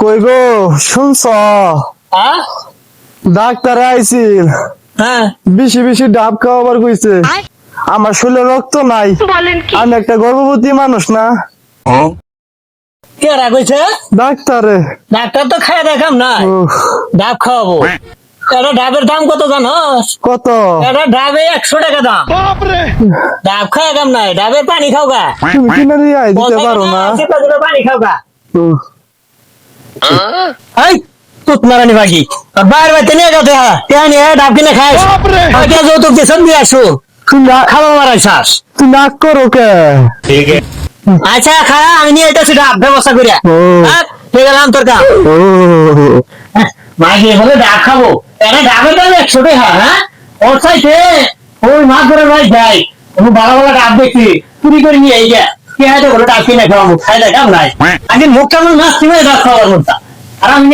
কই গো শুনছ? ডাক্তার আইছিল। হ্যাঁ। বেশি বেশি ডাব খাওয়াবার কইছে। আমার শরীরে রক্ত নাই। আমি একটা গর্ভবতী মানুষ না। কে রাখছে ডাক্তারে। ডাক্তার তো খাই দেখাম না। ডাব খাওয়াবো। এটা ডাবের দাম কত জানোস কত? এটা ডাবে একশো টাকা দাম। ডাব খাওয়া দাম নাই। ডাবের পানি খাও গা তুমি কিনে দিয়ে দিতে পারো না। আশি টাকা করে পানি খাও গা উফ, এই তুত মারানি বাকি আর বাইরে বাইরে নিয়ে যাও তেহা তেহা নিয়ে ডাব কিনে খাই আগে যৌতুক দিয়ে সব দিয়ে আসো? তুমি না- খাওয়া মারাই শ্বাস তুমি নাক করো কে? আচ্ছা খা আমি নিয়ে এটাছি ডাব ব্যবস্থা করিয়া। হ্যাঁ, ঠিক গেলাম তোর কাম। ও। মাঝে বলে ডাব খাব। এনে ডাবের দাম একশো টাকা হ্যাঁ? ওর চাইতে ওই মাছ ধরে ভাই যাই ভালো ভালো ডাব দেখছি। চুরি করে নিয়ে এই যা খাই দেখাম নাই আগে মাছ কিনে খাওয়ার আর আমি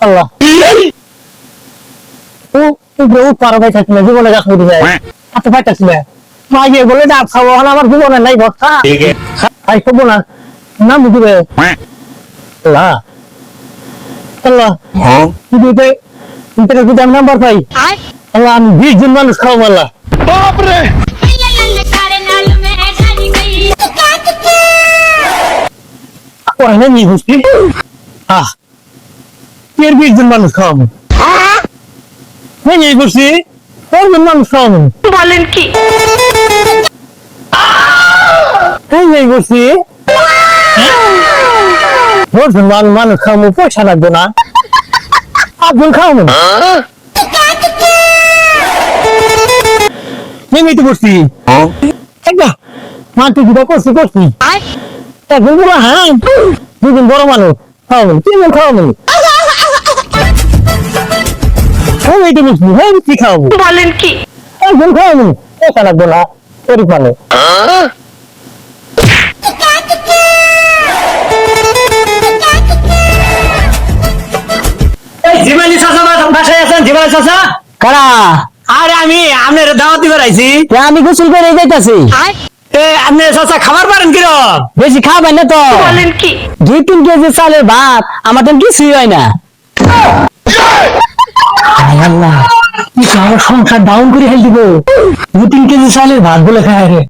আল্লাহ। ও উপরে উঠ পারো ভাই থাকলে। জীবনে গাছ উঠে যায় হাতে পাইতেছি। না বলে ডাব খাব এখন আমার জীবনে নাই ভরসা খাই খাব না নাম বুঝবে আল্লাহ। আল্লাহ। কিন্তু এতে এতে যদি আমি নাম্বার পাই আল্লাহ আমি বিশ জন মানুষ খাব আল্লাহ। ওখানে নিয়ে বুঝছি আহ। এর বিশ জন মানুষ খাওয়াবো। এই করছি কজন মানুষ খাওয়াবো বলেন কি? এই এই করছি কজন মানুষ মানুষ খাওয়াবো পয়সা লাগবে না। পাঁচজন খাওয়াবো নেমে তো করছি একটা মাটি দুটা করছি করছি। একজন বড় হ্যাঁ দুজন বড় মানুষ খাওয়াবো তিনজন খাওয়াবো বুঝলি হ্যাঁ কি খাওয়াবো? বলেন কি? একজন খাওয়াবো। পয়সা লাগবে না গরিব মানুষ এই জীবানী বাসায় আছেন? জীবানী চাচা? কারা? আরে আমি আপনার দাওয়াত দিবার আইছি। আমি গোসল করে যাইতাছি। এ আপনি চাচা খাবার পারেন বেশি খাবেন না তো। বলেন কি? দুই তিন কেজি চালের ভাত আমার তো কিছুই হয় না। হায় আল্লাহ কি সংসার ডাউন করে ফেল দিব? দু তিন কেজি চালের ভাত বলে খায় রে।